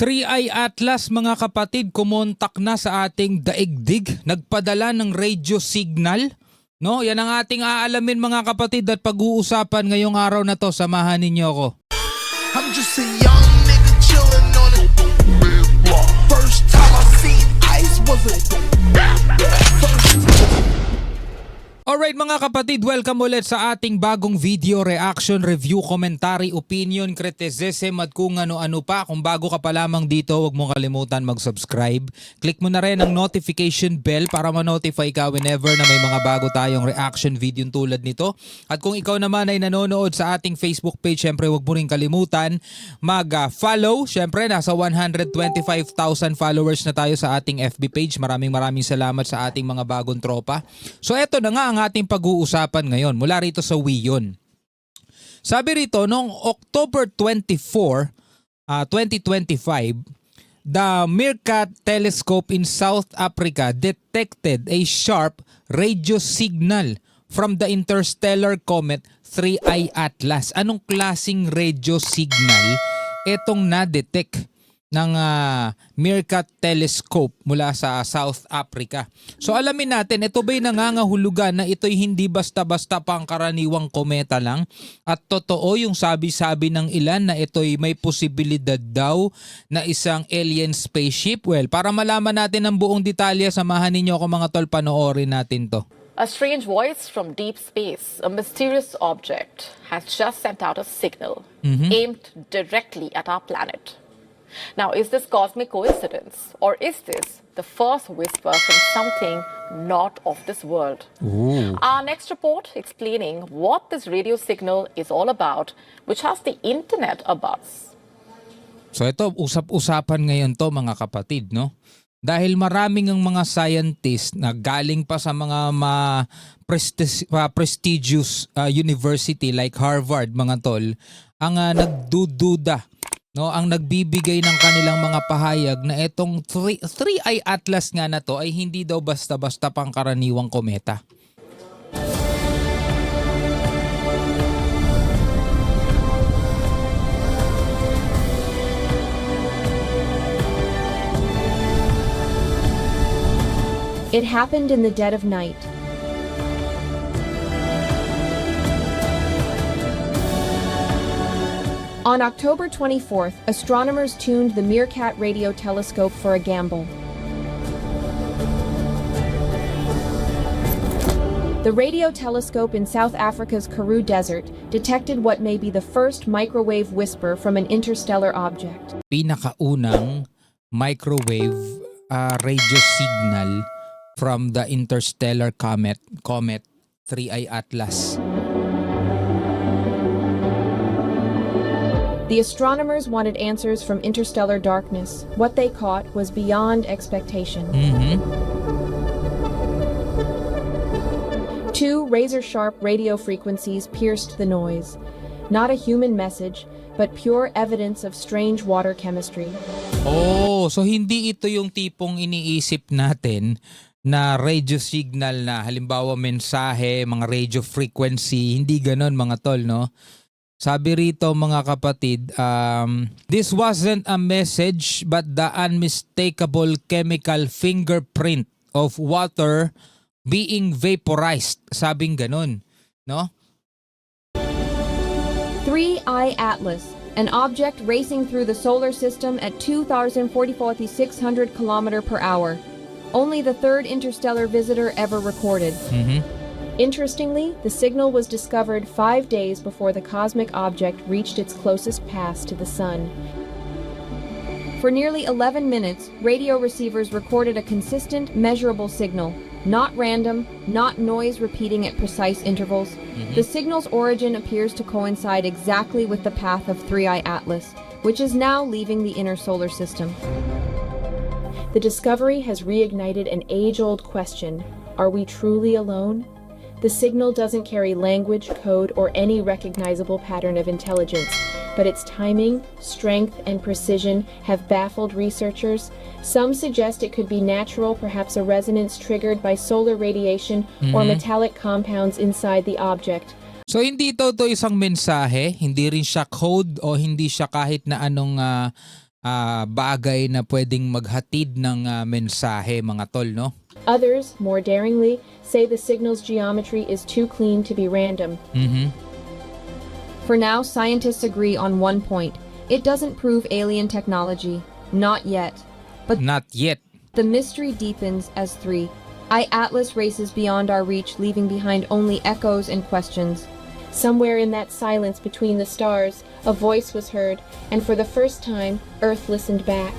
3i Atlas mga kapatid, kumontak na sa ating daigdig, nagpadala ng radio signal. No, yan ang ating aalamin mga kapatid at pag-uusapan ngayong araw na to. Samahan ninyo ako. I'm just a young nigga chillin' on it. First time I seen ice was a first Alright mga kapatid, welcome ulit sa ating bagong video, reaction, review, commentary, opinion, criticism at kung ano-ano pa. Kung bago ka pa lamang dito, huwag mong kalimutan mag-subscribe. Click mo na rin ang notification bell para ma-notify ka whenever na may mga bago tayong reaction video tulad nito. At kung ikaw naman ay nanonood sa ating Facebook page, syempre huwag mo rin kalimutan mag-follow. Syempre nasa 125,000 followers na tayo sa ating FB page. Maraming maraming salamat sa ating mga bagong tropa. So eto na nga ang ating pag-uusapan ngayon mula rito sa Wiyon. Sabi rito, noong October 24, ah, 2025, the Meerkat telescope in South Africa detected a sharp radio signal from the interstellar comet 3I Atlas. Anong klasing radio signal itong na-detect ng ah, Meerkat telescope mula sa South Africa. So alamin natin, ito ba'y nangangahulugan na ito'y hindi basta-basta pangkaraniwang kometa lang at totoo yung sabi-sabi ng ilan na ito'y may posibilidad daw na isang alien spaceship? Well, para malaman natin ang buong detalye, samahan ninyo ako mga tol, panoorin natin to. A strange voice from deep space, a mysterious object, has just sent out a signal aimed directly at our planet. Now, is this cosmic coincidence, or is this the first whisper from something not of this world? Our next report explaining what this radio signal is all about, which has the internet abuzz. So ito, usap-usapan ngayon to mga kapatid, no? Dahil maraming ang mga scientist na galing pa sa mga ma prestis- ah, prestigious ah, university like Harvard, mga tol, ang ah, nagdududa, no? Ang nagbibigay ng kanilang mga pahayag na itong 3 3i Atlas nga na to ay hindi daw basta-basta pangkaraniwang kometa. It happened in the dead of night. On October 24th, astronomers tuned the Meerkat radio telescope for a gamble. The radio telescope in South Africa's Karoo Desert detected what may be the first microwave whisper from an interstellar object. pinakaunang microwave uh, radio signal from the interstellar comet comet 3i Atlas. The astronomers wanted answers from interstellar darkness. What they caught was beyond expectation. Mhm. Two razor sharp radio frequencies pierced the noise. Not a human message, but pure evidence of strange water chemistry. Oh, so hindi ito yung tipong iniisip natin na radio signal na halimbawa mensahe, mga radio frequency, hindi ganon mga tol, no? Sabi rito mga kapatid, um, this wasn't a message but the unmistakable chemical fingerprint of water being vaporized. Sabing ganon, no? 3I Atlas, an object racing through the solar system at 2,046 km per hour. Only the third interstellar visitor ever recorded. Mhm. Interestingly, the signal was discovered five days before the cosmic object reached its closest pass to the Sun. For nearly 11 minutes, radio receivers recorded a consistent, measurable signal. Not random, not noise repeating at precise intervals. Mm-hmm. The signal's origin appears to coincide exactly with the path of 3I Atlas, which is now leaving the inner solar system. The discovery has reignited an age old question Are we truly alone? The signal doesn't carry language, code, or any recognizable pattern of intelligence, but its timing, strength, and precision have baffled researchers. Some suggest it could be natural, perhaps a resonance triggered by solar radiation or metallic compounds inside the object. So hindi ito to isang mensahe, hindi rin siya code o hindi siya kahit na anong ah, ah, bagay na pwedeng maghatid ng ah, mensahe mga tol, no? Others, more daringly, say the signal's geometry is too clean to be random. Mm-hmm. For now, scientists agree on one point. It doesn't prove alien technology. Not yet. But Not yet. the mystery deepens as 3. I Atlas races beyond our reach, leaving behind only echoes and questions. Somewhere in that silence between the stars, a voice was heard, and for the first time, Earth listened back.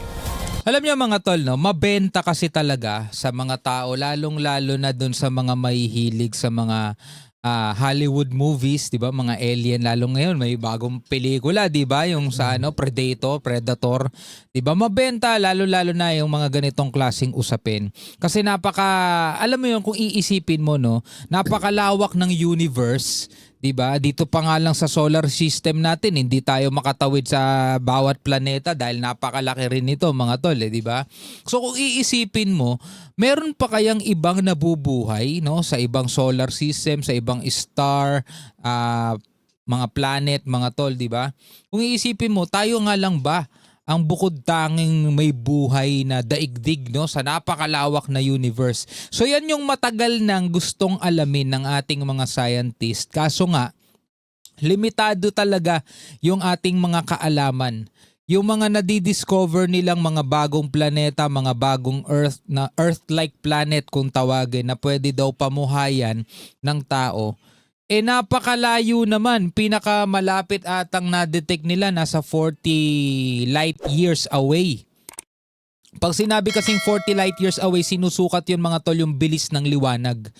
Alam niyo mga tol, no, mabenta kasi talaga sa mga tao, lalong-lalo na dun sa mga mahihilig sa mga ah, Hollywood movies, 'di ba? Mga alien lalo ngayon may bagong pelikula, 'di ba? Yung sa ano, Predator, Predator, 'di ba? Mabenta lalo-lalo na yung mga ganitong klasing usapin. Kasi napaka alam mo yun kung iisipin mo no, napakalawak ng universe 'di ba? Dito pa nga lang sa solar system natin, hindi tayo makatawid sa bawat planeta dahil napakalaki rin nito, mga tol, eh, 'di ba? So kung iisipin mo, meron pa kayang ibang nabubuhay, no, sa ibang solar system, sa ibang star, ah, mga planet, mga tol, 'di ba? Kung iisipin mo, tayo nga lang ba ang bukod tanging may buhay na daigdig no sa napakalawak na universe. So yan yung matagal nang gustong alamin ng ating mga scientist. Kaso nga limitado talaga yung ating mga kaalaman. Yung mga nadidiscover nilang mga bagong planeta, mga bagong Earth na Earth-like planet kung tawagin na pwede daw pamuhayan ng tao. Eh napakalayo naman, pinakamalapit atang na-detect nila nasa 40 light years away. Pag sinabi kasing 40 light years away, sinusukat yun mga tol yung bilis ng liwanag.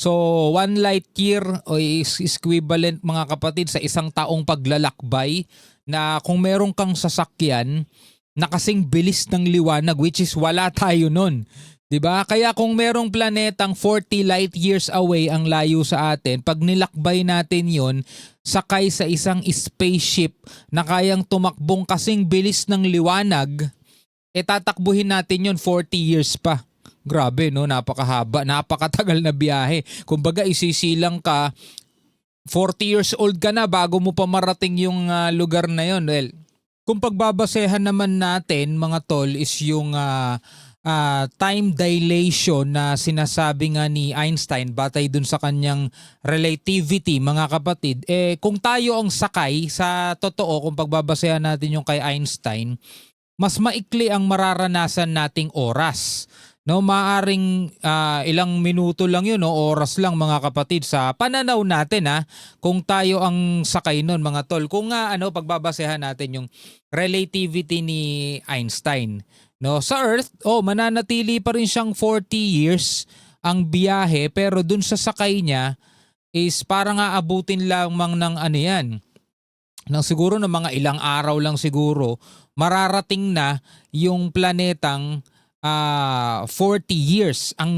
So, one light year o is equivalent mga kapatid sa isang taong paglalakbay na kung meron kang sasakyan na kasing bilis ng liwanag which is wala tayo nun. 'Di ba? Kaya kung merong planetang 40 light years away ang layo sa atin, pag nilakbay natin 'yon, sakay sa isang spaceship na kayang tumakbong kasing bilis ng liwanag, eh tatakbuhin natin 'yon 40 years pa. Grabe no, napakahaba, napakatagal na biyahe. Kumbaga isisilang ka 40 years old ka na bago mo pa marating yung ah, lugar na 'yon. Well, kung pagbabasehan naman natin mga tol is yung ah, ah, time dilation na sinasabi nga ni Einstein batay dun sa kanyang relativity mga kapatid eh kung tayo ang sakay sa totoo kung pagbabasehan natin yung kay Einstein mas maikli ang mararanasan nating oras. No maaring ah, ilang minuto lang yun no oras lang mga kapatid sa pananaw natin ha kung tayo ang sakay nun mga tol. Kung nga ano pagbabasehan natin yung relativity ni Einstein no sa earth oh mananatili pa rin siyang 40 years ang biyahe pero dun sa sakay niya is parang aabutin lamang ng ano yan ng siguro ng mga ilang araw lang siguro mararating na yung planetang ah 40 years ang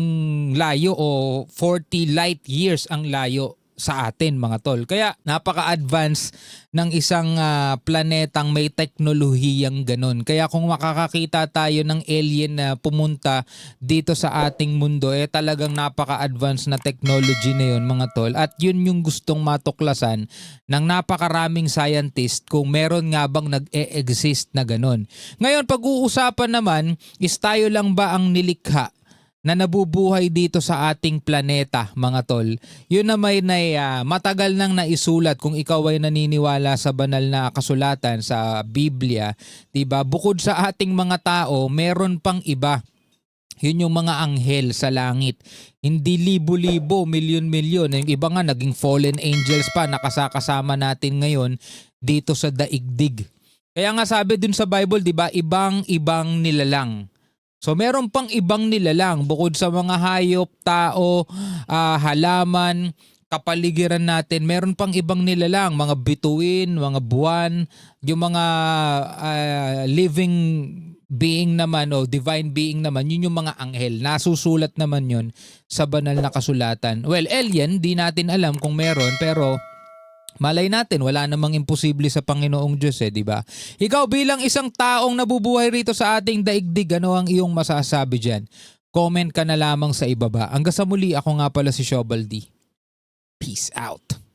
layo o 40 light years ang layo sa atin mga tol. Kaya napaka-advance ng isang ah, planetang may teknolohiyang ganun. Kaya kung makakakita tayo ng alien na pumunta dito sa ating mundo, eh talagang napaka-advance na technology na yun mga tol. At yun yung gustong matuklasan ng napakaraming scientist kung meron nga bang nag-e-exist na ganun. Ngayon, pag-uusapan naman is tayo lang ba ang nilikha na nabubuhay dito sa ating planeta, mga tol. Yun na may na, ah, matagal nang naisulat kung ikaw ay naniniwala sa banal na kasulatan sa Biblia, 'di ba? Bukod sa ating mga tao, meron pang iba. Yun yung mga anghel sa langit. Hindi libo-libo, milyon-milyon. Yung iba nga naging fallen angels pa nakasakasama natin ngayon dito sa daigdig. Kaya nga sabi dun sa Bible, 'di ba, ibang-ibang nilalang. So meron pang ibang nilalang bukod sa mga hayop, tao, ah, halaman, kapaligiran natin, meron pang ibang nilalang, mga bituin, mga buwan, yung mga ah, living being naman o divine being naman, yun yung mga anghel. Nasusulat naman yun sa banal na kasulatan. Well, alien, di natin alam kung meron, pero Malay natin, wala namang imposible sa Panginoong Diyos eh, di ba? Ikaw bilang isang taong nabubuhay rito sa ating daigdig, ano ang iyong masasabi dyan? Comment ka na lamang sa ibaba. Hanggang sa muli, ako nga pala si Shobaldi. Peace out.